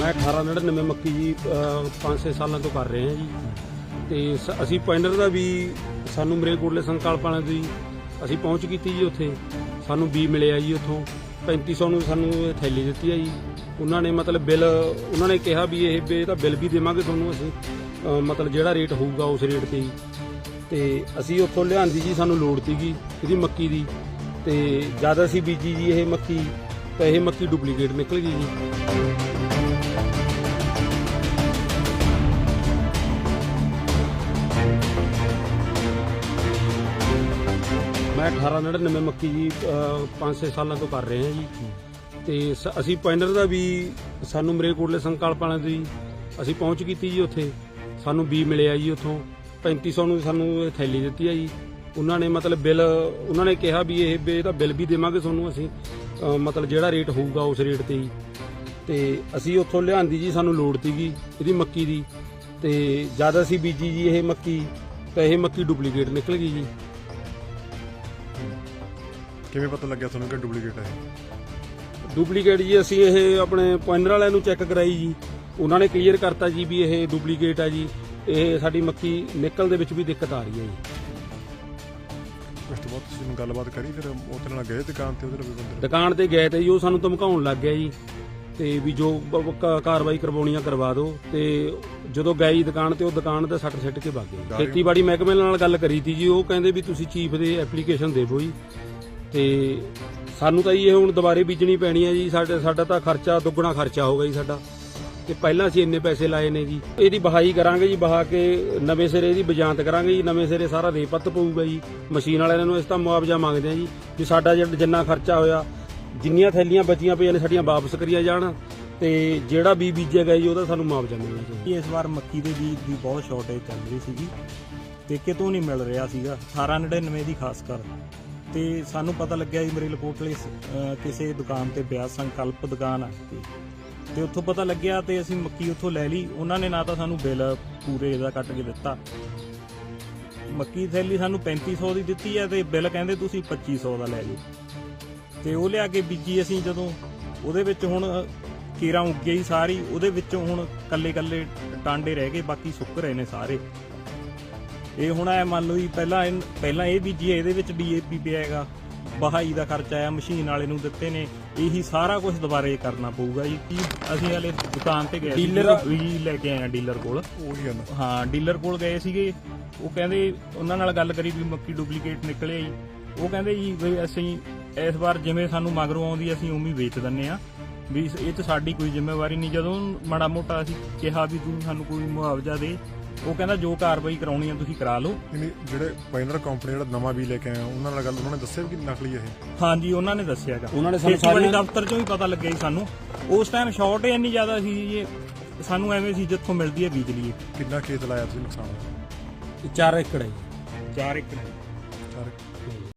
ਮੈਂ 1899 ਮੱਕੀ ਜੀ 5-6 ਸਾਲਾਂ ਤੋਂ ਕਰ ਰਹੇ ਹਾਂ ਜੀ। ਤੇ ਸ- ਅਸੀਂ ਪੈਨਰ ਦਾ ਵੀ ਸਾਨੂੰ ਮਰੇਕੋਟਲੇ ਸੰਕਲਪ ਵਾਲਿਆਂ ਜੀ ਅਸੀਂ ਪਹੁੰਚ ਕੀਤੀ ਜੀ ਉੱਥੇ। ਸਾਨੂੰ ਬੀ ਮਿਲਿਆ ਜੀ ਉੱਥੋਂ। 3500 ਨੂੰ ਸਾਨੂੰ ਇਹ ਥੈਲੀ ਦਿੱਤੀ ਹੈ ਜੀ। ਉਹਨਾਂ ਨੇ ਮਤਲਬ ਬਿੱਲ ਉਹਨਾਂ ਨੇ ਕਿਹਾ ਵੀ ਇਹ ਵੀ ਇਹਦਾ ਬਿੱਲ ਵੀ ਦੇਵਾਂਗੇ ਤੁਹਾਨੂੰ ਅਸੀਂ। ਅ, ਮਤਲਬ ਜਿਹੜਾ ਰੇਟ ਹੋਊਗਾ ਉਸ ਰੇਟ ਤੇ ਹੀ ਤੇ ਅਸੀਂ ਉੱਥੋਂ ਲਿਆਂਦੀ ਜੀ ਸਾਨੂੰ ਲੋੜ ਸੀਗੀ ਇਹਦੀ ਮੱਕੀ ਦੀ। ਤੇ ਜਦ ਅਸੀਂ ਬੀਜੀ ਜੀ ਇਹ ਮੱਕੀ ਤਾਂ ਇਹ ਮੱਕੀ ਡੁਪਲੀਕੇਟ ਨਿਕਲ ਗਈ ਜੀ। ਮੈਂ 1899 ਮੱਕੀ ਜੀ 5-6 ਸਾਲਾਂ ਤੋਂ ਕਰ ਰਹੇ ਹਾਂ ਜੀ। ਤੇ ਸ- ਅਸੀਂ ਪੈਨਰ ਦਾ ਵੀ ਸਾਨੂੰ ਮਰੇਕੋਟਲੇ ਸੰਕਲਪ ਵਾਲਿਆਂ ਤੋਂ ਜੀ ਅਸੀਂ ਪਹੁੰਚ ਕੀਤੀ ਜੀ ਉੱਥੇ। ਸਾਨੂੰ ਬੀ ਮਿਲਿਆ ਜੀ ਉੱਥੋਂ। 3500 ਨੂੰ ਸਾਨੂੰ ਇਹ ਥੈਲੀ ਦਿੱਤੀ ਹੈ ਜੀ। ਉਹਨਾਂ ਨੇ ਮਤਲਬ ਬਿੱਲ ਉਹਨਾਂ ਨੇ ਕਿਹਾ ਵੀ ਇਹ ਵੀ ਇਹਦਾ ਬਿੱਲ ਵੀ ਦੇਵਾਂਗੇ ਤੁਹਾਨੂੰ ਅਸੀਂ। ਅ, ਮਤਲਬ ਜਿਹੜਾ ਰੇਟ ਹੋਊਗਾ ਉਸ ਰੇਟ ਤੇ ਜੀ। ਤੇ ਅਸੀਂ ਉੱਥੋਂ ਲਿਆਂਦੀ ਜੀ ਸਾਨੂੰ ਲੋੜ ਸੀਗੀ ਇਹਦੀ ਮੱਕੀ ਦੀ। ਤੇ ਜਦ ਅਸੀਂ ਬੀਜੀ ਜੀ ਇਹ ਮੱਕੀ ਤਾਂ ਇਹ ਮੱਕੀ ਡੁਪਲੀਕੇਟ ਨਿਕਲ ਗਈ ਜੀ। ਕਿਵੇਂ ਪਤਾ ਲੱਗਿਆ ਤੁਹਾਨੂੰ ਕਿ ਡੁਪਲੀਕੇਟ ਹੈ ਡੁਪਲੀਕੇਟ ਜੀ ਅਸੀਂ ਇਹ ਆਪਣੇ ਪੁਆਇੰਟਰ ਵਾਲਿਆਂ ਨੂੰ ਚੈੱਕ ਕਰਾਈ ਜੀ। ਉਹਨਾਂ ਨੇ ਕਲੀਅਰ ਕਰਤਾ ਜੀ ਵੀ ਇਹ ਡੁਪਲੀਕੇਟ ਹੈ ਜੀ। ਇਹ ਸਾਡੀ ਮੱਕੀ ਨਿਕਲ ਦੇ ਵਿੱਚ ਵੀ ਦਿੱਕਤ ਆ ਰਹੀ ਹੈ ਜੀ। ਉਸ ਤੋਂ ਬਾਅਦ ਤੁਸੀਂ ਗੱਲਬਾਤ ਕਰੀ ਫਿਰ ਉਹਦੇ ਨਾਲ ਗਏ ਦੁਕਾਨ ਤੇ ਉਹਦੇ ਨਾਲ ਵੀ ਬੰਦੇ ਦੁਕਾਨ ਤੇ ਗਏ ਤੇ ਜੀ ਉਹ ਸਾਨੂੰ ਧਮਕਾਉਣ ਲੱਗ ਗਿਆ ਜੀ। ਤੇ ਵੀ ਜੋ ਬ- ਬ- ਕਾ- ਕਾਰਵਾਈ ਕਰਵਾਉਣੀ ਆ ਕਰਵਾ ਦਿਓ। ਤੇ ਜਦੋਂ ਗਏ ਜੀ ਦੁਕਾਨ ਤੇ ਉਹ ਦੁਕਾਨ ਤੇ ਸੱਟ ਸਿੱਟ ਕੇ ਭੱਗ ਗਏ। ਖੇਤੀਬਾੜੀ ਮਹਿਕਮੇ ਨਾਲ ਗੱਲ ਕਰੀ ਤੀ ਜੀ ਉਹ ਕਹਿੰਦੇ ਵੀ ਤੁਸੀਂ ਚੀਫ ਦੇ ਐਪਲੀਕੇਸ਼ਨ ਦੇਵੋ ਜੀ। ਤੇ ਸਾਨੂੰ ਤਾਂ ਜੀ ਇਹ ਹੁਣ ਦੁਬਾਰੇ ਬੀਜਣੀ ਪੈਣੀ ਹੈ ਜੀ। ਸਾਡੇ ਸਾਡਾ ਤਾਂ ਖਰਚਾ, ਦੁੱਗਣਾ ਖਰਚਾ ਹੋ ਗਿਆ ਜੀ ਸਾਡਾ। ਤੇ ਪਹਿਲਾਂ ਅਸੀਂ ਇੰਨੇ ਪੈਸੇ ਲਾਏ ਨੇ ਜੀ। ਇਹਦੀ ਬਹਾਈ ਕਰਾਂਗੇ ਜੀ, ਬਹਾ ਕੇ ਨਵੇਂ ਸਿਰੇ ਇਹਦੀ ਬਜਾਂਤ ਕਰਾਂਗੇ ਜੀ। ਨਵੇਂ ਸਿਰੇ ਸਾਰਾ ਰੇਪਤ ਪਊਗਾ ਜੀ। ਮਸ਼ੀਨ ਵਾਲਿਆਂ ਨੂੰ ਇਸ ਤਾਂ ਮੁਆਵਜ਼ਾ ਮੰਗਦੇ ਆ ਜੀ, ਵੀ ਸਾਡਾ ਜਿਹੜਾ ਜਿੰਨਾ ਖਰਚਾ ਹੋਇਆ, ਜਿੰਨੀਆਂ ਥੈਲੀਆਂ ਬਚੀਆਂ ਪਈਆਂ ਨੇ, ਸਾਡੀਆਂ ਵਾਪਸ ਕਰੀਆਂ ਜਾਣ। ਤੇ ਜਿਹੜਾ ਬੀਜ ਬੀਜਿਆ ਗਿਆ ਜੀ, ਉਹਦਾ ਸਾਨੂੰ ਮੁਆਵਜ਼ਾ ਮਿਲਣਾ ਚਾਹੀਦਾ। ਇਸ ਵਾਰ ਮੱਕੀ ਦੇ ਬੀਜ ਦੀ ਬਹੁਤ ਸ਼ਾਰਟੇਜ ਚੱਲ ਰਹੀ ਸੀਗੀ। ਤੇ ਕਿਤੋਂ ਨਹੀਂ ਮਿਲ ਰਿਹਾ ਸੀਗਾ। 1899 ਦੀ ਖਾਸ ਕਰ। ਤੇ ਸਾਨੂੰ ਪਤਾ ਲੱਗਿਆ ਜੀ ਮੇਰੇ ਲਕੋਟਲੇ ਕਿਸੇ ਦੁਕਾਨ ਤੇ ਪਿਆ ਸੰਕਲਪ ਦੁਕਾਨ। ਆ ਤੇ ਉੱਥੋਂ ਪਤਾ ਲੱਗਿਆ ਤੇ ਅਸੀਂ ਮੱਕੀ ਉੱਥੋਂ ਲੈ ਲਈ। ਉਹਨਾਂ ਨੇ ਨਾ ਤਾਂ ਸਾਨੂੰ ਬਿੱਲ ਪੂਰੇ ਦਾ ਕੱਟ ਕੇ ਦਿੱਤਾ। ਮੱਕੀ ਥੈਲੀ ਸਾਨੂੰ 3500 ਦੀ ਦਿੱਤੀ ਹੈ ਤੇ ਬਿੱਲ ਕਹਿੰਦੇ ਤੁਸੀਂ 2500 ਦਾ ਲੈ ਜਾਓ ਤੇ ਉਹ ਲਿਆ ਕੇ ਬੀਜੀ ਅਸੀਂ ਜਦੋਂ। ਉਹਦੇ ਵਿੱਚ ਹੁਣ ਕੀਰਾ ਉੱਗ ਗਈ ਸਾਰੀ। ਉਹਦੇ ਵਿੱਚੋਂ ਹੁਣ ਕੱਲੇ ਕੱਲੇ ਟਾਂਡੇ ਰਹਿ ਗਏ, ਬਾਕੀ ਸੁੱਕ ਰਹੇ ਨੇ ਸਾਰੇ। ਇਹ ਹੁਣ ਐ ਮੰਨ ਲਓ ਜੀ ਪਹਿਲਾਂ ਇਹ- ਪਹਿਲਾਂ ਇਹ ਬੀਜੀ ਇਹਦੇ ਵਿੱਚ ਡੀਏਪੀ ਪਿਆ ਹੈਗਾ। ਬਹਾਈ ਦਾ ਖਰਚਾ ਆਇਆ ਮਸ਼ੀਨ ਵਾਲੇ ਨੂੰ ਦਿੱਤੇ ਨੇ। ਇਹੀ ਸਾਰਾ ਕੁਝ ਦੁਬਾਰੇ ਕਰਨਾ ਪਊਗਾ ਜੀ। ਕੀ ਅਸੀਂ ਹਲੇ ਦੁਕਾਨ ਤੇ ਗਏ ਸੀ Dealer- ਵੀ ਲੈ ਕੇ ਆਏ ਆ ਡੀਲਰ ਕੋਲ। ਉਹੀ ਗੱਲ ਹਾਂ ਡੀਲਰ ਕੋਲ ਗਏ ਸੀਗੇ। ਉਹ ਕਹਿੰਦੇ ਉਹਨਾਂ ਨਾਲ ਗੱਲ ਕਰੀ ਵੀ ਮੱਕੀ ਡੁਪਲੀਕੇਟ ਨਿਕਲਿਆ ਜੀ। ਉਹ ਕਹਿੰਦੇ ਜੀ ਵੀ ਅਸੀਂ ਇਸ ਵਾਰ ਜਿਵੇਂ ਸਾਨੂੰ ਮਗਰੋਂ ਆਉਂਦੀ ਅਸੀਂ ਉਵੇਂ ਹੀ ਵੇਚ ਦਿੰਨੇ ਆ। ਵੀ ਇਸ- ਇਹ 'ਚ ਸਾਡੀ ਕੋਈ ਜ਼ਿੰਮੇਵਾਰੀ ਨਹੀਂ। ਜਦੋਂ ਮਾੜਾ ਮੋਟਾ ਅਸੀਂ ਕਿਹਾ ਵੀ ਤੂੰ ਸਾਨੂੰ ਕੋਈ ਮੁਆਵਜ਼ਾ ਦੇ ਉਹ ਕਹਿੰਦਾ ਜੋ ਕਾਰਵਾਈ ਕਰਾਉਣੀ ਆ ਤੁਸੀਂ ਕਰਾ ਲਓ। ਨਹੀਂ ਜਿਹੜੇ ਪਾਇਨਰ ਕੰਪਨੀ ਜਿਹੜਾ ਨਵਾਂ ਵੀ ਲੈ ਕੇ ਆਇਆ ਉਹਨਾਂ ਨਾਲ ਗੱਲ ਉਹਨਾਂ ਨੇ ਦੱਸਿਆ ਵੀ ਕਿ ਨਕਲੀ ਹੈ ਇਹ? ਹਾਂਜੀ ਉਹਨਾਂ ਨੇ ਦੱਸਿਆਗਾ ਉਹਨਾਂ ਨੇ ਸਾਨੂੰ ਸਾਰੀਆਂ- ਦਫ਼ਤਰ ਚੋਂ ਹੀ ਪਤਾ ਲੱਗਿਆ ਜੀ ਸਾਨੂੰ। ਉਸ ਟਾਈਮ ਸ਼ਾਰਟ ਇੰਨੀ ਜ਼ਿਆਦਾ ਸੀ ਜੀ ਸਾਨੂੰ ਐਵੇਂ ਸੀ ਜਿੱਥੋਂ ਮਿਲਦੀ ਹੈ ਬਿਜਲੀ ਕਿੰਨਾ ਖੇਤ ਲਾਇਆ ਤੁਸੀਂ ਨੁਕਸਾਨ? ਹੋਇਆ 4 ਏਕੜ ਹੈ ਜੀ। 4 ਏਕੜ ਚਾਰ